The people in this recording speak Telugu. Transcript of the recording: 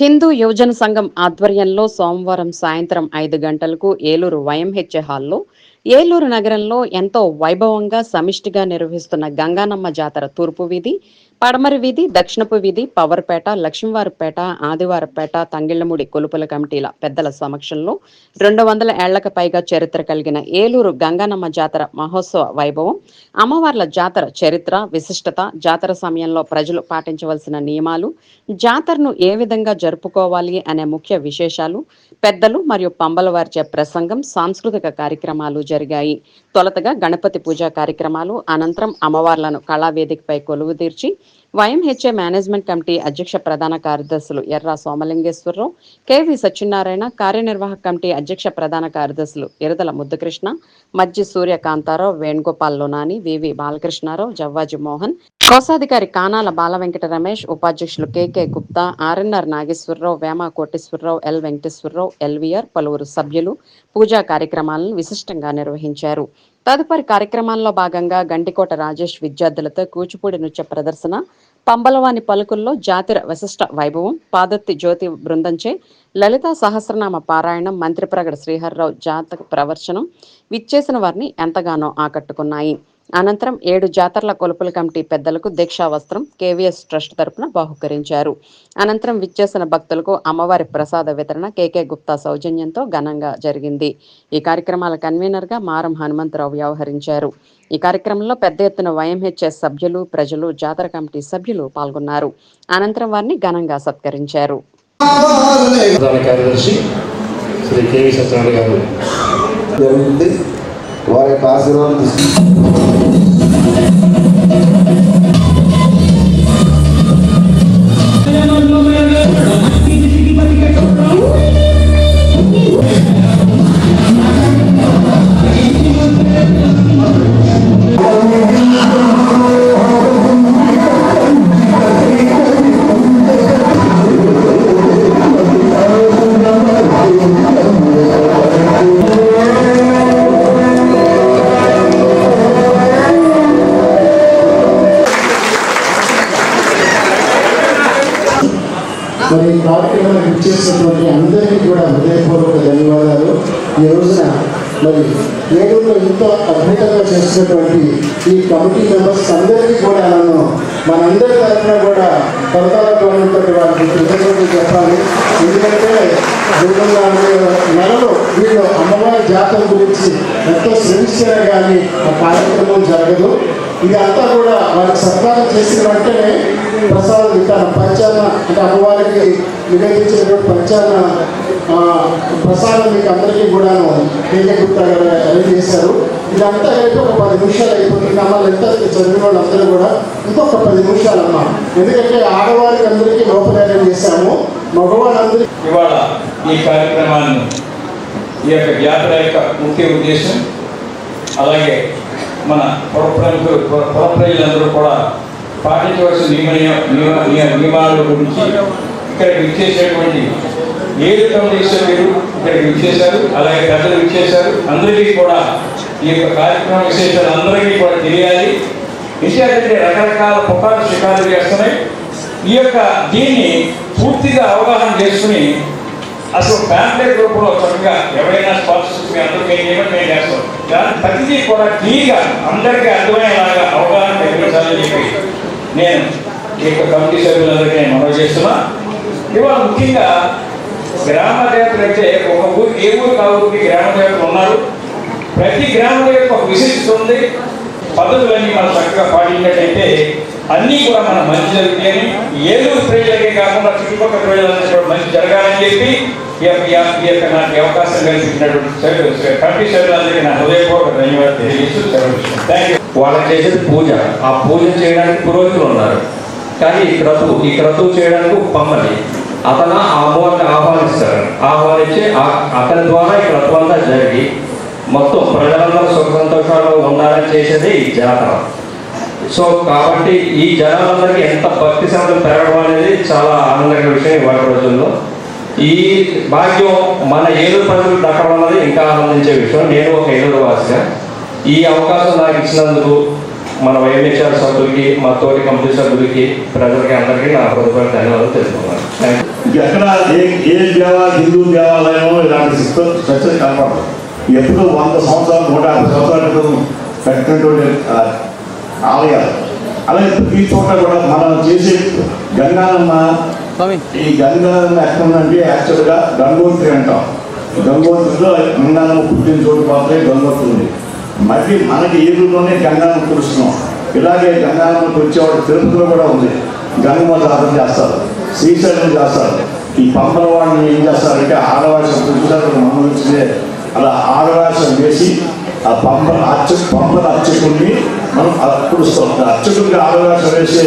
హిందూ యువజన సంఘం ఆధ్వర్యంలో సోమవారం సాయంత్రం ఐదు గంటలకు ఏలూరు వైఎంహెచ్ఏ హాల్లో ఏలూరు నగరంలో ఎంతో వైభవంగా సమిష్టిగా నిర్వహిస్తున్న గంగానమ్మ జాతర తూర్పు వీధి పడమర వీధి దక్షిణపు వీధి పవర్పేట లక్ష్మీవారిపేట ఆదివారపేట తంగిళ్ళముడి కొలుపుల కమిటీల పెద్దల సమక్షంలో రెండు వందల ఏళ్ళకు పైగా చరిత్ర కలిగిన ఏలూరు గంగానమ్మ జాతర మహోత్సవ వైభవం అమ్మవార్ల జాతర చరిత్ర విశిష్టత జాతర సమయంలో ప్రజలు పాటించవలసిన నియమాలు జాతరను ఏ విధంగా జరుపుకోవాలి అనే ముఖ్య విశేషాలు పెద్దలు మరియు పంబలవారిచే ప్రసంగం సాంస్కృతిక కార్యక్రమాలు జరిగాయి. తొలతగా గణపతి పూజా కార్యక్రమాలు అనంతరం అమ్మవార్లను కళావేదికపై కొలువు తీర్చి వైఎంహెచ్ఏ మేనేజ్మెంట్ కమిటీ అధ్యక్ష ప్రధాన కార్యదర్శులు ఎర్రా సోమలింగేశ్వరరావు కెవి సత్యనారాయణ కార్యనిర్వాహక కమిటీ అధ్యక్ష ప్రధాన కార్యదర్శులు ఇరదల ముద్దుకృష్ణ మజ్జి సూర్యకాంతారావు వేణుగోపాల్ లోనాని వివి బాలకృష్ణారావు జవ్వాజి మోహన్ కోశాధికారి కానాల బాల వెంకట రమేష్ ఉపాధ్యక్షులు KK Gupta RNR Nageswara Rao Vema Koteswara Rao L Venkateswara Rao LVR పలువురు సభ్యులు. పూజా కార్యక్రమాలను విశిష్టంగా నిర్వహించారు. తదుపరి కార్యక్రమాల్లో భాగంగా గంటికోట రాజేష్ విద్యార్థులతో కూచిపూడి నృత్య ప్రదర్శన పంబలవాని పలుకుల్లో జాతిర విశిష్ట వైభవం పాదత్తి జ్యోతి బృందంచే లలితా సహస్రనామ పారాయణం మంత్రిప్రగడ శ్రీహర్రావు జాతక ప్రవర్శనం విచ్చేసిన వారిని ఎంతగానో ఆకట్టుకున్నాయి. అనంతరం ఏడు జాతరల కొలుపుల కమిటీ పెద్దలకు దీక్షా వస్త్రం కేవీఎస్ ట్రస్ట్ తరపున బహుకరించారు. అనంతరం విచ్చేసిన భక్తులకు అమ్మవారి ప్రసాద వితరణ కేకే గుప్తా సౌజన్యంతో ఘనంగా జరిగింది. ఈ కార్యక్రమాల కన్వీనర్గా మారం హనుమంతరావు వ్యవహరించారు. ఈ కార్యక్రమంలో పెద్ద ఎత్తున వైఎంహెచ్ఎస్ సభ్యులు ప్రజలు జాతర కమిటీ సభ్యులు పాల్గొన్నారు. అనంతరం వారిని ఘనంగా సత్కరించారు. కార్యదర్శి శ్రీ కేవీ సత్యనారాయణ గారు. వారి యొక్క ఆశీర్వాదం తీసుకుంటాం మరి ఈ ఇచ్చేసినటువంటి అందరికీ కూడా హృదయపూర్వక ధన్యవాదాలు. ఈ రోజున మరి ఏలూరులో ఇంత అద్భుతంగా చేస్తున్నటువంటి ఈ కమిటీ మెంబర్స్ అందరికీ కూడా నన్ను మనందరి తరఫున కూడా కొరతాలతో ఉన్నటువంటి వారికి కృతజ్ఞతలు చెప్పాలి. ఎందుకంటే జూన్లో నెలలో వీళ్ళు అమ్మవారి జాతర గురించి ఎంతో శ్రమిస్తేనే కానీ ఆ కార్యక్రమం జరగదు. ఇది అంతా కూడా వారికి సత్కారం చేసిన వెంటనే ప్రసాద విధానం పంచాన అంటే అమ్మవారికి నివేదించినటువంటి పంచాన ప్రసాదం మీకు అందరికీ కూడాను కేకే గుప్తా గారు అరేంజ్ చేశారు. ఇదంతా కలిపి ఒక పది నిమిషాలు అయిపోతుంది. అమ్మ ఎంత చదివిన వాళ్ళందరూ కూడా ఇంకొక పది నిమిషాలు అమ్మ. ఎందుకంటే ఆడవారికి అందరికీ లోపల అరేంజ్ చేశాము. మగవాళ్ళందరికీ ఇవాళ ఈ కార్యక్రమాన్ని ఈ యొక్క జాతర యొక్క ముఖ్య ఉద్దేశం అలాగే మన పురప్రముఖులు పుర పుర ప్రజలందరూ కూడా పాటించవలసిన నియమ నియమాల గురించి ఇక్కడికి విచ్చేసేటువంటి ఏడు కమిటీ మీరు ఇక్కడికి విచ్చేశారు అలాగే పెద్దలు విచ్చేశారు. అందరికీ కూడా ఈ యొక్క కార్యక్రమ విశేషాలు అందరికీ కూడా తెలియాలి. విషయాలంటే రకరకాల పుకార్లు షికారులు చేస్తున్నాయి. ఈ యొక్క దీన్ని పూర్తిగా అవగాహన చేసుకుని అసలు ఫ్యామిలీ గ్రూప్లో చక్కగా ఎవరైనా స్పాన్సర్స్ మీ అందరూ మేము మేము చేస్తాం. దాని ప్రతిదీ కూడా క్లియర్గా అందరికీ అర్థమయ్యేలాగా అవగాహన కలిగించాలని చెప్పి నేను ఈ యొక్క కమిటీ సభ్యులందరికీ నేను మనవి చేస్తున్నా. ఇవాళ ముఖ్యంగా గ్రామ దేవతలు అంటే ఒక ఊరు ఏ ఊరు ఆ ఊరికి గ్రామ దేవతలు ఉన్నారు. ప్రతి గ్రామం యొక్క ఒక విశిష్టత ఉంది. పద్ధతులన్నీ మనం చక్కగా పాటించినట్టయితే అన్నీ కూడా మన మంచి జరుగుతాయని ఏలూరు ప్రజలకే కాకుండా చుట్టుపక్కల ప్రజలందరూ కూడా మంచి జరగాలని చెప్పి ఈ యొక్క నాకు అవకాశం కల్పించినటువంటి సభ్యులు కమిటీ సభ్యులందరికీ నా హృదయపూర్వక ధన్యవాదాలు తెలియజేస్తూ థ్యాంక్ యూ వాళ్ళకి చేసేది పూజ. ఆ పూజ చేయడానికి పురోహితులు ఉన్నారు. కానీ ఈ క్రతువు ఈ క్రతువు చేయడానికి పమ్మని అతను ఆ అమ్మవారిని ఆహ్వానిస్తారు. ఆహ్వానించి అతని ద్వారా ఈ క్రతువు అంతా జరిగి మొత్తం ప్రజలందరూ సుఖ సంతోషాలు ఉండాలని చేసేది ఈ జాతర. సో కాబట్టి ఈ జనాలందరికీ ఎంత భక్తి శాతం పెరగడం అనేది చాలా ఆనందకర విషయం ఇవాళ రోజుల్లో. ఈ భాగ్యం మన ఏలూరు ప్రజలకు దక్కడం అన్నది ఇంకా ఆనందించే విషయం. నేను ఒక ఏలూరు వాసిగా. ఈ అవకాశం నాకు ఇచ్చినందుకు మన వైఎంహెచ్ఆర్ సభ్యులకి మా తోటి కమిటీ సభ్యులకి ప్రజలకి అందరికీ నా హృదయపూర్వక ధన్యవాదాలు తెలుసుకున్నాను ఎక్కడ ఏ ఏ దేవాలయం హిందూ దేవాలయం ఇలాంటి స్ట్రక్చర్ కనపడదు. ఎప్పుడు వంద సంవత్సరాలు నూట యాభై సంవత్సరాల క్రితం కట్టినటువంటి ఆలయాలు అలాగే ప్రతి చోట కూడా మనం చేసే గంగానమ్మ ఈ గంగానమ్మ ఎక్కడ ఉందంటే యాక్చువల్గా గంగోత్రి అంటాం. గంగోత్రిలో గంగానమ్మ పుట్టిన చోటు మాత్రమే గంగోత్రి ఉంది. మళ్ళీ మనకి ఏలూరులోనే గంగానమ్మ కురుస్తున్నాం ఇలాగే గంగానమ్మకి వచ్చేవాడు తిరుపతిలో కూడా ఉంది. గంగమ్మ జాతర చేస్తారు. శ్రీశైలం చేస్తారు. ఈ పంపల వాడిని ఏం చేస్తారంటే ఆడవాసం పురుషులు మమ్మల్ని వచ్చిందే అలా ఆడవాసం వేసి ఆ పంప అర్చ పంపన అర్చకుడిని మనం కురుస్తాం అర్చకుడికి ఆరాధన వేసే